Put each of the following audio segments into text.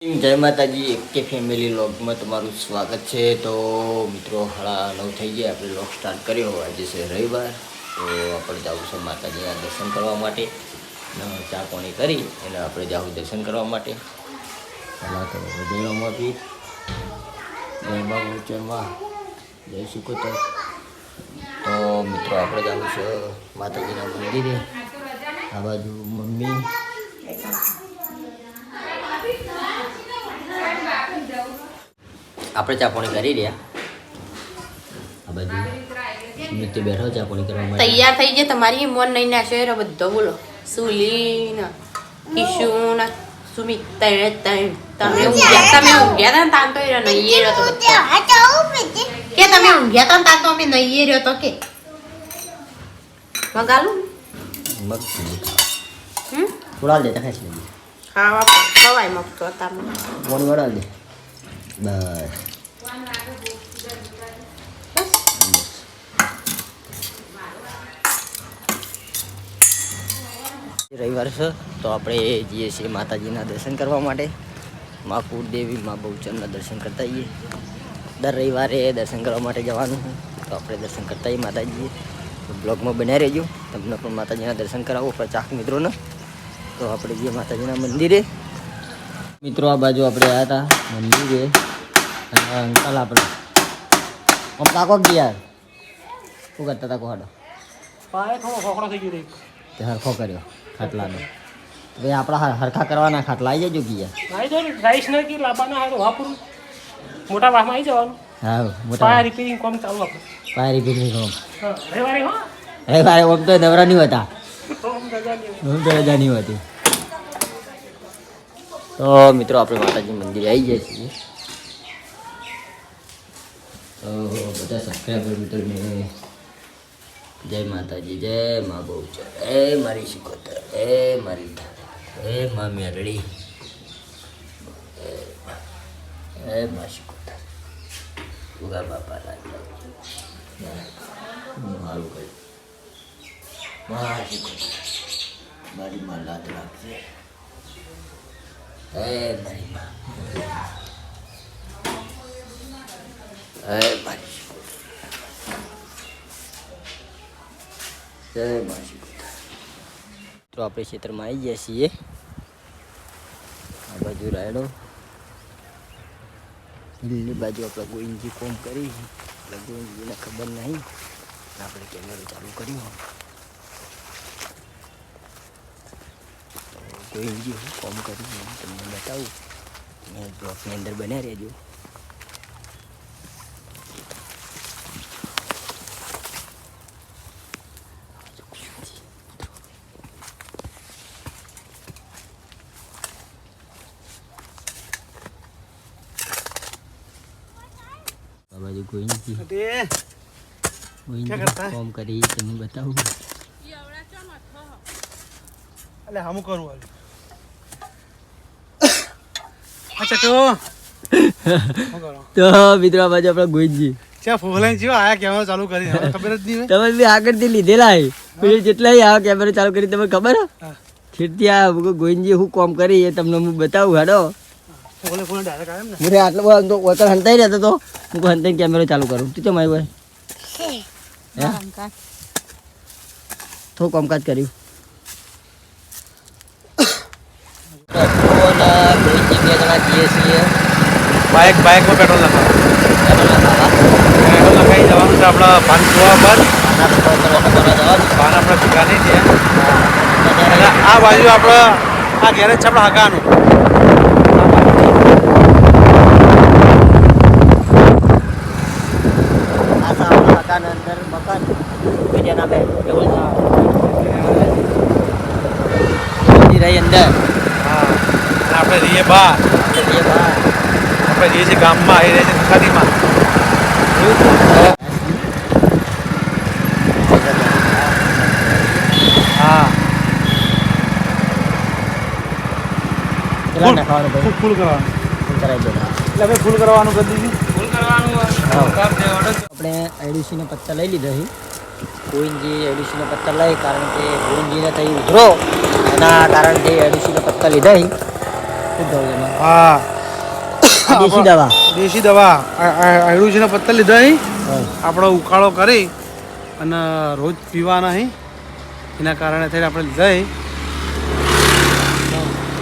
જય માતાજી, એકે ફેમિલી લોગમાં તમારું સ્વાગત છે. તો મિત્રો હળા નવ થઈ ગયા, આપણે લોગ સ્ટાર્ટ કર્યો. આજે છે રવિવાર, તો આપણે જવું છે માતાજીના દર્શન કરવા માટે. ચા પાણી કરી, અને આપણે જવું દર્શન કરવા માટે. પહેલાં તો વધેરામાં બી. જય બાબુચરમાં જય સુકોતર. તો મિત્રો, આપણે જવું છે માતાજીના મંદિરે. આ બાજુ મમ્મી. આપણે ચા પાણી કરી રહ્યા. આ બાજુ નીચે બેઠો ચા પાણી કરવા માટે. તૈયાર થઈ જાય તમારી મોન નહીં ના શહેરો બધો બોલો. સુલી ને કિશુ સુમિત ત્રણે ત્રણ તમે ઊંઘ્યા તમે ઊંઘ્યા હતા તાન તો એ નહીં રહ્યો તો. કે તમે ઊંઘ્યા હતા તાન તો અમે નહીં રહ્યો તો કે. મગાલું? મગ હમ? ઉડાલ દેતા ખાઈ છે ખાવા ખવાય મગ તો તમે ફોન વડા દે. બસ રવિવાર છે, તો આપણે જઈએ છીએ માતાજીના દર્શન કરવા માટે. મા કુળદેવી, મા બહુચરના દર્શન કરતા આવીએ. દર રવિવારે દર્શન કરવા માટે જવાનું તો આપણે દર્શન કરતા આવીએ માતાજીએ. બ્લોગમાં બન્યા રહેજો. તમને પણ માતાજીના દર્શન કરાવો પચાસ મિત્રોને. તો આપણે જઈએ માતાજીના મંદિરે. મિત્રો, આ બાજુ આપણે આવ્યા હતા મંદિરે. અને અંકલ આપણે આમ તાકો ગયા શું કરતા તાકો હાડો પાય થોડો ખોખડો થઈ ગયો તે હરખો કર્યો ખાટલાનો તો ભાઈ આપણા હર- હરખા કરવાના ખાટલા આવી જજો ગયા આવી જાય રાઈસ ને કે લાવવાના હોય વાપરું મોટા વાહમાં આવી જવાનું હા પાયા મોટા રિપેરિંગ કામ ચાલુ આપણે પાયરી પીરી હોમ રવિવારે હો અરે ભાઈ ઓમ તો નવરા નહીં હતા ઓમ તો રજા નહીં હોતી તો મિત્રો આપણે માતાજી મંદિરે આવી જાય છીએ તો બધા સબસ્ક્રાઈબર મિત્રોને જય માતાજી, જય મા બહુચર એ મારી શિકોતર, એ મારી એ મા મેરડી. એ મા શિકોતર. ઉગા બાપા લાગ્યા મારું કહ્યું મા શિકોતર. મારી માં લાત લાગશે. એ મારી માં. એ મારી જય માસી તો આપણે ક્ષેત્રમાં આવી ગયા છીએ. આ બાજુ રાયડો. લીલી બાજુ આપણે ગોવિંદજી કોમ કરી. એટલે ગોઈનજીને ખબર નહીં. આપણે કેમેરો ચાલુ કર્યો. હું કોમ કરી તમને બતાવું. અને બ્લોકની અંદર બન્યા રહેજો. ગોઈનજી કરતા હે? કોમ કરી તમને બતાવું એટલે હમું કરું હાલ અચ્છા તો તો મિત્રો આ બાજુ આપણા ગોઈનજી ચા ફોલાઈ જેવો આયા કેમેરો ચાલુ કરી ખબર જ નહીં તમે બી આગળથી લીધેલા હે પછી જેટલા આ કેમેરો ચાલુ કરી તમે ખબર ખેડતી આ મુકો હું કોમ કરી એ તમને હું બતાવું હાડો મુરે આટલો બધો તો વતન હંતાઈ રહેતો તો. હું હંતાઈ કેમેરો ચાલુ કરું. તું ભાઈ હે? થોડું કામકાજ કર્યું. બે જણા જઈએ છીએ બાઇક બાઇકમાં પેટ્રોલ લખાવ પેટ્રોલ લખાઈ જવાનું છે આપણા પાન કુવા પર પાન આપણા ભેગા નહીં છે આ બાજુ આપણે આ ગેરેજ છે આપણા હકાનું આ સાવડા મકાન અંદર મકાન એવું રહી અંદર? હા આપણે રહીએ બહાર. આપણે જઈએ બહાર. આપણે રહીએ છીએ ગામમાં આવી રહ્યા છીએ ખાદીમાં હા. ફૂલ કરવાનું. કરાવી દો. એટલે હવે ફૂલ કરવાનું કરી દીધી ફૂલ કરવાનું આપણે એડીસીનો પત્તા લઈ લીધા છે ગોવિંદજી એડીસીનો પત્તર લઈ કારણ કે ગોવિંદજીને થઈ ઉધરો. એના કારણથી એડીસીનો પત્તર લીધા? હા. દેશી દવા. દેશી દવા. આયુર્વેદના પત્તર લીધા આપણો ઉકાળો કરી અને રોજ પીવાના એના કારણે થઈને આપણે લીધા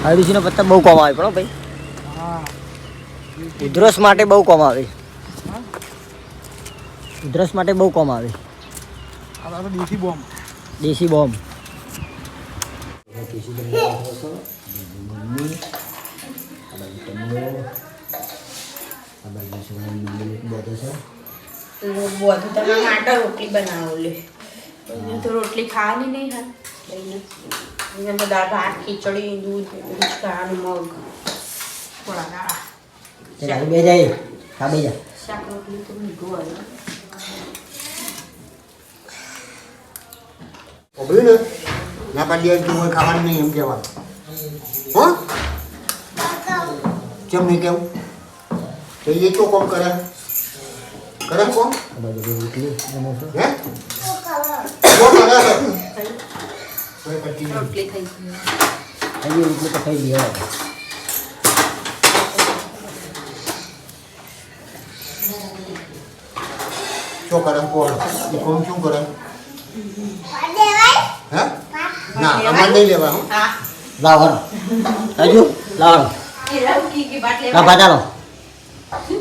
અહીં પત્તર બહુ કોમ આવે પણ ભાઈ. હા. ઉધરસ માટે બહુ કોમ આવે. ઉધરસ માટે બહુ કોમ આવે. આ તો દેશી બોમ્બ દેશી બોમ્બ બધું તમે માટે રોટલી બનાવો લે તો રોટલી ખાવાની નહીં હા લઈને અહીંયા તો ભાત ખીચડી દૂધ ખાવાનું મગ થોડા દાળા બે જાય હા બે જા શાક રોટલી તો મીઠું હોય ઓબળી ને ના પાડી આવી તું ખાવાનું નહીં એમ કહેવાનું. હો? કેમ નહીં કેવું? તો એ તો કોમ કરે. કરે કોમ? હે? કોમ કરે કોઈ શું કરે? કોણ? કોમ શું કરે? ના અમારે નહીં લેવા હો. હા. લાવો હજુ લાવો. એરા કી કી બાટ ના પાતાલો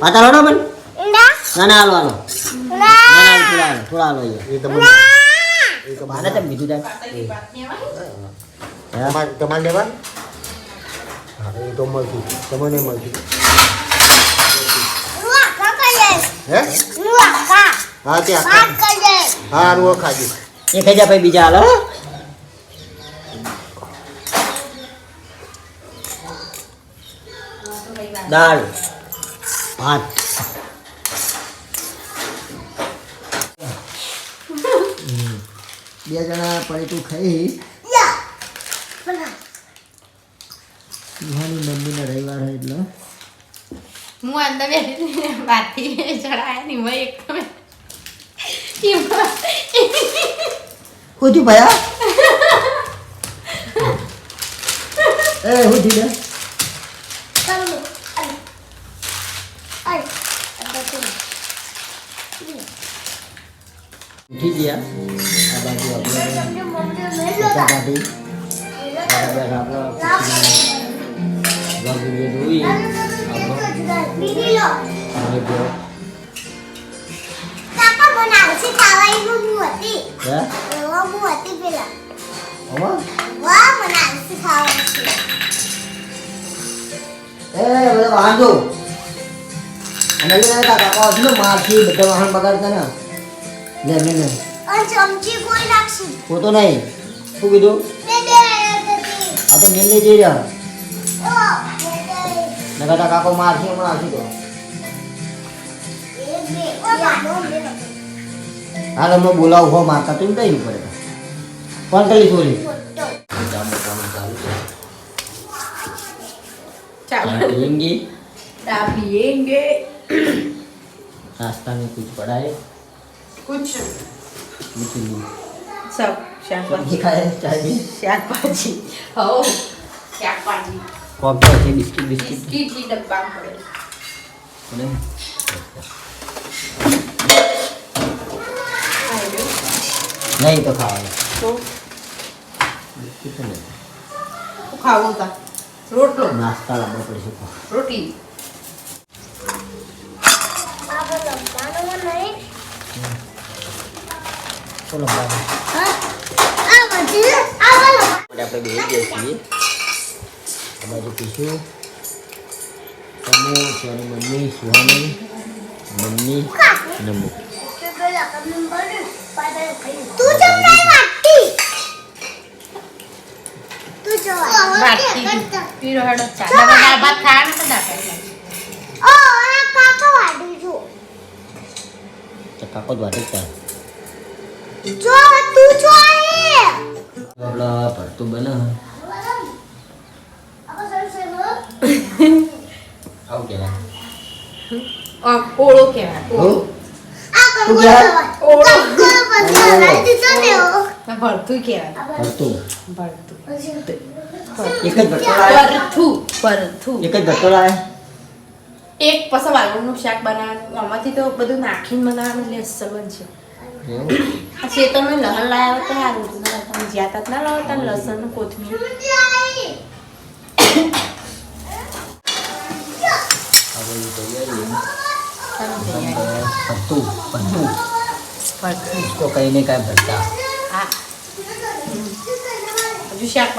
પાતાલો ના બન ના. ના ના ના થોડા હાલો થોડા હાલો એ તમને એ તો બાને તેમ બીજું જાય તમારે લેવા? હા એ તો મળતી તમને મળતી હે? હા ત્યાં હા રૂઓ ખાજી. એ ખાઈ ભાઈ બીજા હાલો દાળ. ભાત. બે જણા પડીતું ખાઈ. સુહાની મમ્મીના રવિવાર હોય એટલે. હું અંદર બાથી ચડાયા નહીં મેં એક તમે. હું થયું ભયા. એ હું થયું લે? ઉઠી ગયા આ બાજુ આપણે હે? એ બધા વાહન અને લઈને તા કાકા મારથી બધા વાહન બગાડતા ને. લે લે લે. અને ચમચી નહીં. શું કીધું? આ તો નીલ જઈ રહ્યા. નગાતા કાકો મારશે હમણાં આવશે તો. હાલ અમે બોલાવું હો મારતા તું કઈ ઉપર પડે. કરી ચોરી પીએંગે ચા પીએંગે નાસ્તા મેં કુછ પડાય. કુછ સબ શાકભાજી ખાય ચાલી શાકભાજી હો શાકભાજી કોક છે બિસ્કિટ બિસ્કિટ બિસ્કિટ ડબ્બા પડે અને નહીં તો ખાવાનું તો બિસ્કિટ નહીં ખાવું તા રોટલો નાસ્તા લાવવો રોટલી ચલો આપણે બે જઈએ છીએ અમારું પીશું તમે સોની મમ્મી સુહાની મમ્મી નમુ કાકો જ વાટે જો તું જો એ આપણે ભરતું બને. આવું કહેવાય. આમ ઓળો કહેવાય ઓળો. આ ને ઓ ભરતું કહેવાય. ભરતું. એક જ એક જ લાવે એક પછી શાક બનાવવાનું. આમાંથી તો બધું નાખીને બનાવવાનું એટલે અસર બનશે આ શેતળમાં લહણ લાવ્યા તો સારું હતું તમે જ્યાં તક ના લાવતા લસણ કોથમીર. આ બધું તૈયારી સારું તૈયારી. ભટ્ટું ભટ્ટું ભરતું તો કાંઈ ભટ્ટા હા. હજુ શાક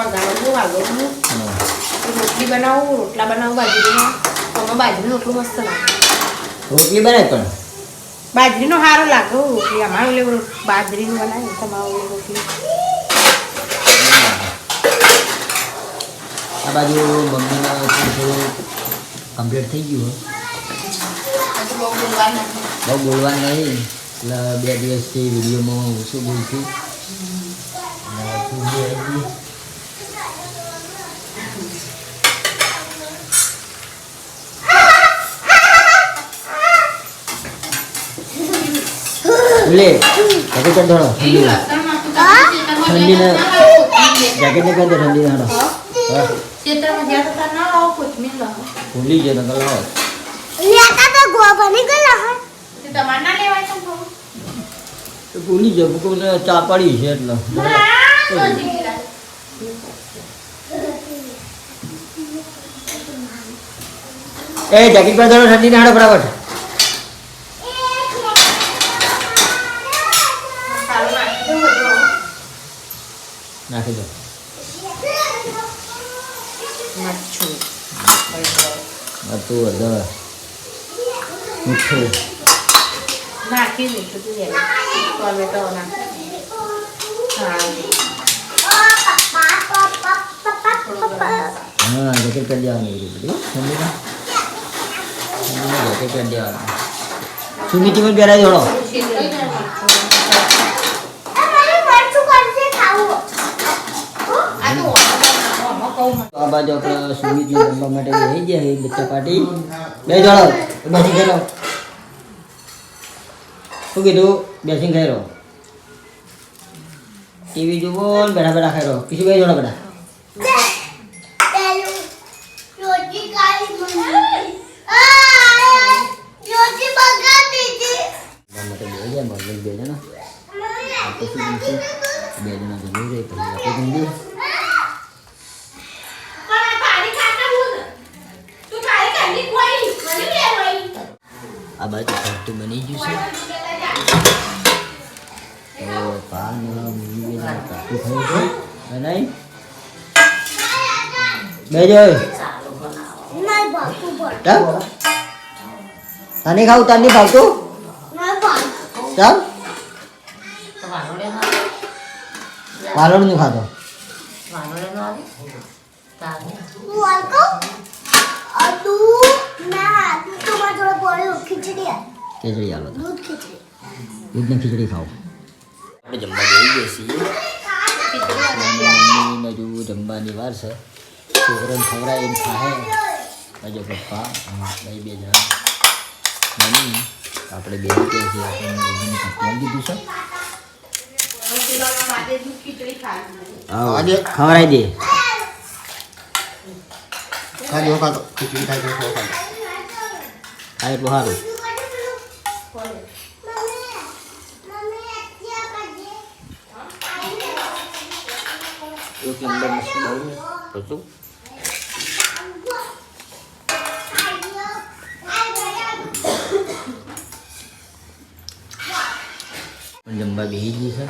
વાલોળનું હમ. રોટલી બનાવું રોટલા બનાવું બાજરીના. આમાં બાજરીનો રોટલો મસ્ત લાગે. રોટલી બનાય પણ. બાજરીનો સારો લાગે રોટલી. અમારું લેવું બાજરીનું બનાવે તમારું રોટલી. આ બાજુ મમ્મીના થોડું કમ્પ્લીટ થઈ ગયું બહુ બોલવા બોલવાનું નહીં. એટલે બે દિવસથી વિડીયોમાં ઓછું બોલશું અને ઊંઘી આવી ગઈ. લે જાકેટ કર દોડો ઠંડી ઠંડીને જાકેટ ને કર ઠંડી ના ભૂલી ગયો, નકર લાવો. ના ભૂલી ગયો, ભૂકું ચા પાડી છે એટલે. એ, જાકેટ પર ઠંડી ના હાડો ફટાફટ સારું નાખી દઉં બધું. નાખી દો મરચું હતું હળદર મીઠું નાખી દીધું તું યાર. ટોમેટો નાખી હા પપ્પા પપ્પા પપ્પા પપ્પા હા જેકેટ કરી દેવાનું એવી રીતે ઠંડીમાં ઠંડીમાં જેકેટ કરી દેવાનું સુમિતિમાં પહેરાવી દોડો મારે મરચું કરશે ખાવું આ તો આમાં કહું તો આ બાજુ આપણે સુમિતને રમવા માટે રહી ગયા બચ્ચા પાર્ટી બે જોડો બેસી ખાઈ શું કીધું? બેસી રહો ટીવી જુઓ બેઠા બેઠા ખાઈ રહો કીધું બે જોડો બેટા પેલું રોટી કાઢી મને આ રોટી બગાડી દીધી રમવા માટે બે જાય મગજ બે જણા આપણે શું જમશું બે જણા જમી રહી પછી આપણે જમી આ બાજુ ભરતું બની ગયું છે તો પાન મૂવી ભરતું થયું છે બનાવી બે જોઈ નહીં તમ તને ખાવું. તને ભાવતું ખાતો વાલકો અદુ ના દૂધ તો માં થોડો પડ્યો ખીચડી દૂધ દૂધને ખીચડી ખાવ. આપણે જમવા જઈ ગયા છીએ. મમ્મીને જમવાની વાર છે. છોકરાને એમ ખાહે. હજુ પપ્પા ભાઈ બે જણા. મમ્મી આપણે બે છે આપણે ખવડાવી છે. આજે ખવડાવી દે ખાજો ખાતો ખીચડી ખાજો ખાતો આ એટલું સારું મમ્મી મમ્મી અત્યારે કાઢી એક નંબર બહુ હતું જમવા બેસી ગઈ છે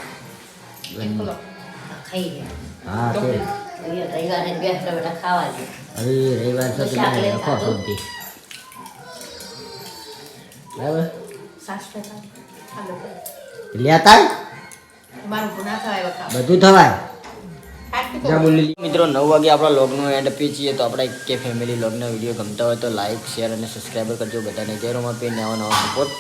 ખાઈ હા તે રવિવારે બેસતા બેટા ખાવા દે હવે રવિવાર તો તમે લખો? શાંતિ બરાબર લેતા બધું થવાય મિત્રો, નવ વાગે આપણા લોગનું એન્ડ પી છીએ, તો આપણા કે ફેમિલી લોગના વીડિયો ગમતા હોય તો લાઈક શેર અને સબસ્ક્રાઈબર કરજો. બધાને જય પે નવા નવા સપોર્ટ